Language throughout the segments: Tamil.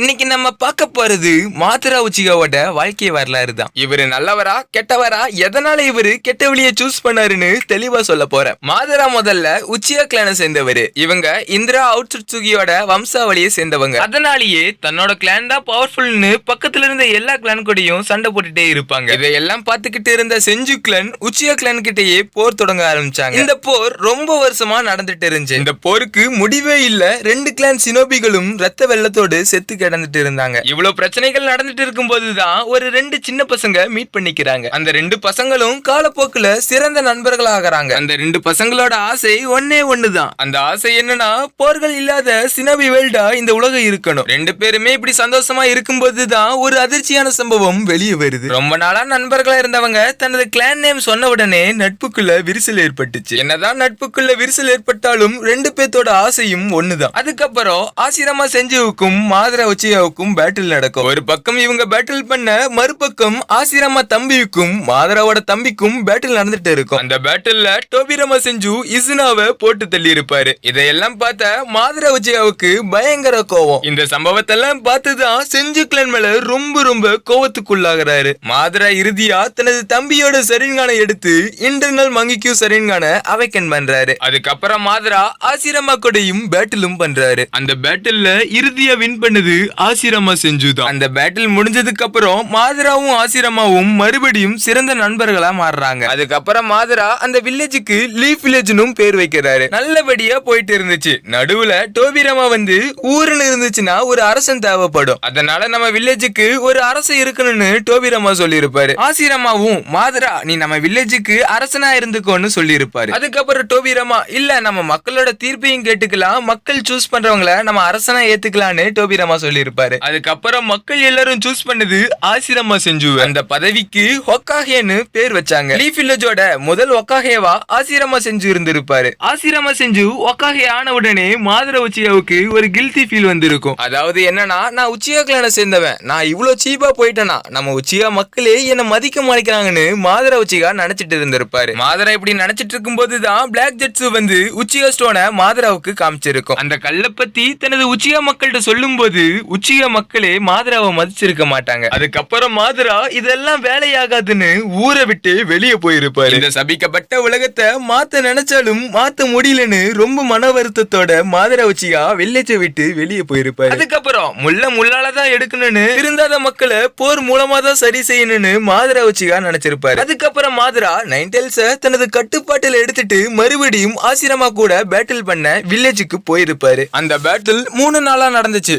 இன்னைக்கு நம்ம பார்க்க போறது மாத்ரா உச்சிகாவோட வாழ்க்கை வரலாறு தான். இவரு நல்லவரா கெட்டவரா? எதனால இவரு கெட்ட வழியை சூஸ் பண்ணாருன்னு தெளிவா சொல்ல போறேன் மாதரா முதல்ல உச்சியா கிளான சேர்ந்தவரு. இவங்க இந்திரா அவுட்சுகியோட வம்சாவளியை சேர்ந்தவங்க. அதனாலேயே தன்னோட கிளான் தான் பவர்ஃபுல்னு பக்கத்துல இருந்த எல்லா கிளான் கூடயும் சண்டை போட்டுட்டே இருப்பாங்க. இதையெல்லாம் பார்த்துக்கிட்டு இருந்த செஞ்சு கிளான் உச்சியா கிளான் கிட்டேயே போர் தொடங்க ஆரம்பிச்சாங்க. இந்த போர் ரொம்ப வருஷமா நடந்துட்டு இருந்துச்சு. இந்த போருக்கு முடிவே இல்ல. ரெண்டு கிளான் சினோபிகளும் ரத்த வெள்ளத்தோடு செத்து இழந்துட்டு இருந்தாங்க. இவ்வளவு பிரச்சனைகள் நடந்துட்டு இருக்கும்போதுதான் ஒரு ரெண்டு சின்ன பசங்க மீட் பண்ணிக்கிறாங்க. அந்த ரெண்டு பசங்களும் காலப்போக்குல சிறந்த நண்பர்கள் ஆகிறாங்க அந்த ரெண்டு பசங்களோட ஆசை ஒன்னே ஒண்ணுதான். அந்த ஆசை என்னன்னா போர்கள் இல்லாத சினவி வேல்டா இந்த உலகம் இருக்கணும். ரெண்டு பேருமே இப்படி சந்தோஷமா இருக்கும்போதுதான் ஒரு அதிர்ச்சியான சம்பவம் வெளியே வருது. ரொம்ப நாளா நண்பர்களா இருந்தவங்க தனது கிளான் நேம் சொன்ன உடனே நட்புக்குள்ள விரிசல் ஏற்பட்டுச்சு. என்னதான் நட்புக்குள்ள விரிசல் ஏற்பட்டாலும் ரெண்டு பேர்த்தோட ஆசையும் ஒண்ணுதான். அதுக்கப்புறம் ஆசிரமா செஞ்சுவுக்கும் மாதிரி உச்சியாவுக்கும் பேட்டில் நடக்கும். ஒரு பக்கம் இவங்க பேட்டில் பண்ண மறுபக்கம் ஆசிரமா தம்பிக்கும் மாதராவோட தம்பிக்கும் பேட்டில் நடந்துட்டு இருக்கும். அந்த பேட்டில்ல டோபிரமா செஞ்சு இசுனாவை போட்டு தள்ளி இருப்பாரு இதையெல்லாம் பார்த்த மாதரா விஜயாவுக்கு பயங்கர கோவம். இந்த சம்பவத்தெல்லாம் பார்த்துதான் செஞ்சு கிளன் மேல ரொம்ப ரொம்ப கோவத்துக்குள்ளாகிறாரு. மாதரா இறுதியா தனது தம்பியோட சரின்கான எடுத்து இன்டர்னல் மங்கிக்கு சரின்கான அவைக்கன் பண்றாரு. அதுக்கப்புறம் மாதரா ஆசிரமா கூடையும் பேட்டிலும் பண்றாரு. அந்த பேட்டில்ல இறுதியா வின் பண்ணது ஆசிரமா செஞ்சுதான். அந்த பேட்டில் முடிஞ்சதுக்கு அப்புறம் மாதராவும் ஆசிரமாவும் மறுபடியும் சிறந்த நண்பர்களா மாறுறாங்க. அதுக்கப்புறம் மாதரா அந்த வில்லேஜுக்கு லீஃப் வில்லேஜ்னும் பேர் வைக்கிறாரு. நல்லபடியா போயிட்டு இருந்துச்சு. நடுவுல டோபிரமா வந்து ஊருன்னு இருந்துச்சுன்னா ஒரு அரசன் தேவைப்படும். அதனால நம்ம வில்லேஜுக்கு ஒரு அரசு இருக்கணும்னு டோபிரமா சொல்லியிருப்பாரு. ஆசிரமாவும் மாதரா நீ நம்ம வில்லேஜுக்கு அரசனா இருந்துக்கோன்னு சொல்லியிருப்பாரு. அதுக்கப்புறம் டோபிரமா இல்ல நம்ம மக்களோட தீர்ப்பையும் கேட்டுக்கலாம். மக்கள் சூஸ் பண்றவங்கள நம்ம அரசனா ஏத்துக்கலாம்னு டோபிரமா சொல்லியிருப்பாரு. அதுக்கப்புறம் மக்கள் எல்லாரும் சூஸ் பண்ணது ஆசிரமா செஞ்சு அந்த பதவிக்கு ஹொக்காகேன்னு பேர் வச்சாங்க. லீஃப் வில்லேஜோட முதல் ஒக்காகேவா ஆசிரமா செஞ்சு இருந்திருப்பாரு. ஆசிரமா செஞ்சு ஒக்காகே ஆன உடனே மாதுர உச்சியாவுக்கு ஒரு கில்த்தி ஃபீல் வந்திருக்கும். அதாவது என்னன்னா நான் உச்சியா கிளான சேர்ந்தவன். நான் இவ்வளவு சீப்பா போயிட்டேனா? நம்ம உச்சியா மக்களே என்ன மதிக்க மாட்டேங்கிறாங்கன்னு மாதரா உச்சிகா நினைச்சிட்டு இருந்திருப்பாரு. மாதரா இப்படி நினைச்சிட்டு இருக்கும்போது தான் பிளாக் ஜெட்ஸ் வந்து உச்சியா ஸ்டோனை மாதராவுக்கு காமிச்சிருக்கும். அந்த கல்லை பத்தி தனது உச்சியா மக்கள்கிட்ட சொல்லும்போது உச்சியா மக்களே மாதராவை மதிச்சிருக்க மாட்டாங்க. அதுக்கப்புறம் மாதரா இதெல்லாம் வேலையாகாதுன்னு ஊரை விட்டு வெளியே போயிருப்பாரு. இந்த சபிக்கப்பட்ட உலகத்தை மாத்த நினைச்சாலும் மாத்த முடியலன்னு ரொம்ப மன வருத்தத்தோட மாதரா உச்சியா வெள்ளச்ச விட்டு வெளியே போயிருப்பாரு. அதுக்கப்புறம் முள்ள முள்ளால தான் எடுக்கணும்னு திருந்தாத மக்களை போர் மூலமா தான் சரி செய்யணும்னு மாதரா உச்சிகா நினைச்சிருப்பாரு. அதுக்கப்புறம் மாதரா நைன்டெல்ஸ தனது கட்டுப்பாட்டில் எடுத்துட்டு மறுபடியும் ஆசிரமா கூட பேட்டில் பண்ண வில்லேஜுக்கு போயிருப்பாரு. அந்த பேட்டில் மூணு நாளா நடந்துச்சு.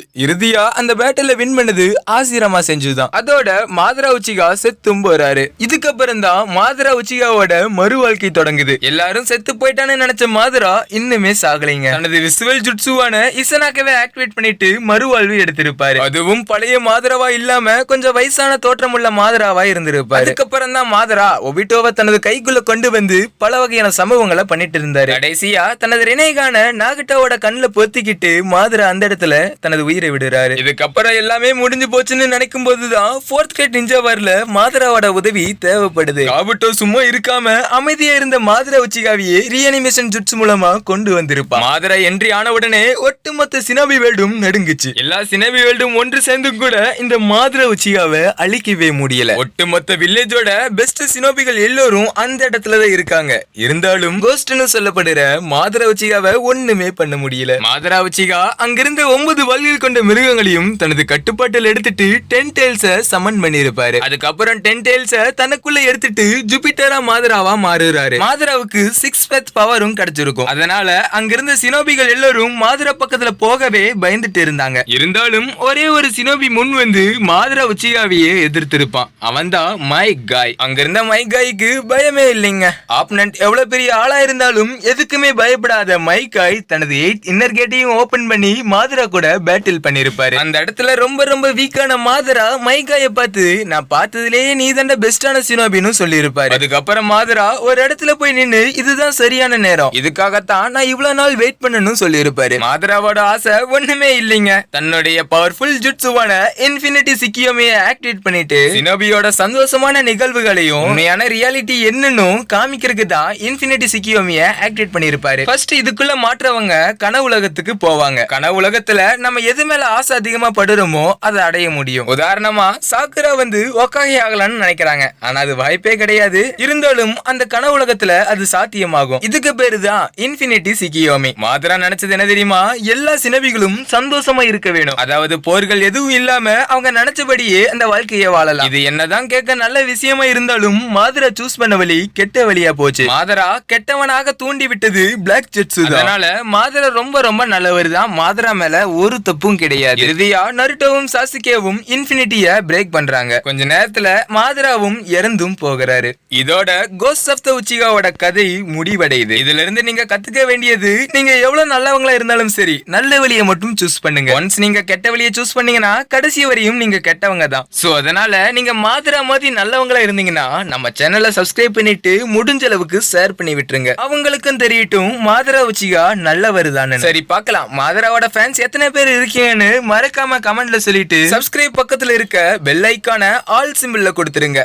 இறுதியா அந்த பேட்டில வின் பண்ணது ஆசிரமா செஞ்சுதான். அதோட மாதரா உச்சிகா செத்தும் போறாரு இதுக்கப்புறம் தான் மாதரா உச்சிகாவோட மறு வாழ்க்கை தொடங்குது. எல்லாரும் செத்து போயிட்டான்னு நினைச்ச மாதரா இன்னுமே சாகலைங்க. தனது விசுவல் ஜுட்சுவான இசனாக்கவே ஆக்டிவேட் பண்ணிட்டு மறுவாழ்வு எடுத்திருப்பாரு. அதுவும் பழைய மாதராவா இல்லாம கொஞ்சம் வயசான தோற்றமுள்ள மாதராவா இருந்திருப்பாரு. அதுக்கப்புறம் தான் மாதரா ஒபிட்டோவை தனது கைக்குள்ள கொண்டு வந்து பல வகையான சம்பவங்களை பண்ணிட்டு இருந்தாரு. கடைசியா தனது இணைகான நாகட்டாவோட கண்ணுல பொத்திக்கிட்டு மாதரா அந்த இடத்துல தனது உயிரை விடுறாரு. இதுக்கப்புறம் எல்லாமே முடிஞ்சு போச்சுன்னு நினைக்கும் போதுதான் ஃபோர்த் கிரேட் நிஞ்சா வரல மாதராவோட உதவி தேவைப்படுது. காபுட்டோ சும்மா இருக்காம அமைதியா இருந்த மாதரா உச்சிகாவியே ரீஅனிமேஷன் ஜுட்ஸ் மூலமா கொண்டு வந்திருப்பா. மாதரா என்ட்ரி ஆன உடனே ஒட்டுமொத்த சினபி வேல்டும் நடுங்குச்சு. எல்லா சினபி வேல்டும் ஒன்று சேர்ந்தும் கூட இந்த மாதரா உச்சிகாவை அழிக்கவே முடியல. ஒட்டுமொத்த வில்லேஜோட பெஸ்ட் சினோபிகள் எல்லோரும் அந்த இடத்துல தான் இருக்காங்க. இருந்தாலும் கோஸ்ட்னு சொல்லப்படுற மாதரா உச்சிகாவை ஒண்ணுமே பண்ண முடியல. மாதரா உச்சிகா அங்கிருந்த ஒன்பது வல்கள் கொண்ட மிருகங்களையும் தனது கட்டுப்பாட்டில் எடுத்துட்டு டென் டெயில்ஸ சமன் பண்ணிருப்பாரு அதுக்கப்புறம் டென் டெயில்ஸ தனக்குள்ள எடுத்துட்டு ஜூபிட்டரா மாதராவா மாறுறாரு. மாதராவுக்கு சிக்ஸ் பெத் பவரும் கிடைச்சிருக்கும். அதனால அங்கிருந்த சினோபிகள் எல்லாரும் மாதரா பக்கத்துல போகவே பயந்துட்டு இருந்தாங்க. இருந்தாலும் ஒரே ஒரு சினோபி முன் வந்து மாதரா உச்சிகாவையே எதிர்த்திருப்பான். அவன்தான் மை காய் அங்கிருந்த மை காய்க்கு பயமே இல்லைங்க. ஆப்னண்ட் எவ்வளவு பெரிய ஆளா இருந்தாலும் எதுக்குமே பயப்படாத மைக் காய் தனது எயிட் இன்னர் கேட்டையும் ஓபன் பண்ணி மாதுரா கூட பேட்டில் பண்ணிருப்பாரு அந்த இடத்துல ரொம்ப ரொம்ப வீக்கான மாதரா மை காய பார்த்து நான் பார்த்ததுலயே நீ தாண்ட பெஸ்டான சினோபின்னு சொல்லியிருப்பாரு. அதுக்கப்புறம் மாதரா ஒரு இடத்துல போய் நின்னு இதுதான் சரியான நேரம். இதுக்காகத்தான் நான் இவ்வளவு நாள் வெயிட் பண்ணணும் சொல்லியிருப்பாரு. மாதராவோட ஆசை ஒண்ணுமே இல்லைங்க. தன்னுடைய பவர்ஃபுல் ஜுட்சுவான இன்ஃபினிட்டி சிக்கியோமையை ஆக்டிவேட் பண்ணிட்டு சினோபியோட சந்தோஷமான நிகழ்வுகளையும் உண்மையான ரியாலிட்டி என்னன்னு காமிக்கிறதுக்கு தான் இன்ஃபினிட்டி சிக்கியோமிய ஆக்டிவேட் பண்ணிருப்பாரு ஃபர்ஸ்ட் இதுக்குள்ள மாற்றவங்க கனவுலகத்துக்கு போவாங்க. கனவுலகத்துல நம்ம எது மேல ஆசை அதிகமா படுறோமோ அதை அடைய முடியும். உதாரணமா சாக்குரா வந்து ஒக்காகி ஆகலாம்னு நினைக்கிறாங்க. ஆனா அது வாய்ப்பே கிடையாது. இருந்தாலும் அந்த கனவு உலகத்துல அது சாத்தியமாகும். இதுக்கு பேரு தான் இன்ஃபினிட்டி சிக்கியோமி மாதரா நினைச்சது என்ன தெரியுமா? எல்லா சினவிகளும் சந்தோஷமா இருக்க வேணும். அதாவது போர்கள் எதுவும் இல்லாம அவங்க நினைச்சபடியே அந்த வாழ்க்கையை வாழலாம். இது என்னதான் கேட்க நல்ல விஷயமா இருந்தாலும் மாதரா சூஸ் பண்ண வழி கெட்ட வழியா போச்சு. மாதரா கெட்டவனாக தூண்டி விட்டது பிளாக் ஜெட்ஸ் அதனால மாதரா ரொம்ப ரொம்ப நல்லவர் தான். மாதரா மேல ஒரு தப்பும் கிடையாது. இறுதியா நருட்டோவும் சாசுகேவும் இன்ஃபினிட்டிய பிரேக் பண்றாங்க. கொஞ்ச நேரத்துல மாதராவும் இறந்தும் போகிறாரு. இதோட கோஸ்ட் ஆஃப் த உச்சிகாவோட கதை முடிவடையுது. இதுல இருந்து நீங்க கத்துக்க வேண்டியது நீங்க எவ்வளவு நல்லவங்களா இருந்தாலும் சரி நல்ல வழியை மட்டும் சூஸ் பண்ணுங்க. ஒன்ஸ் நீங்க கெட்ட வழியை சூஸ் பண்ணீங்கன்னா கடைசி வரையும் நீங்க கெட்டவங்க தான். சோ அதனால நீங்க மாதரா மாதிரி நல்லவங்களா இருந்தீங்கன்னா நம்ம சேனலை சப்ஸ்கிரைப் பண்ணிட்டு முடிஞ்ச அளவுக்கு ஷேர் பண்ணி விட்டுருங்க. அவங்களுக்கும் தெரியட்டும் மாதரா உச்சிகா நல்லவர் தானே சரி பார்க்கலாம். மாதராவோட ஃபேன்ஸ் எத்தனை பேர் இருக்கீங்கன்னு மறக்காம கமெண்ட்ல சொல்லிட்டு சப்ஸ்கிரைப் பக்கத்துல இருக்க பெல் ஐக்கான ஆல் சிம்பிள்ல கொடுத்துருங்க.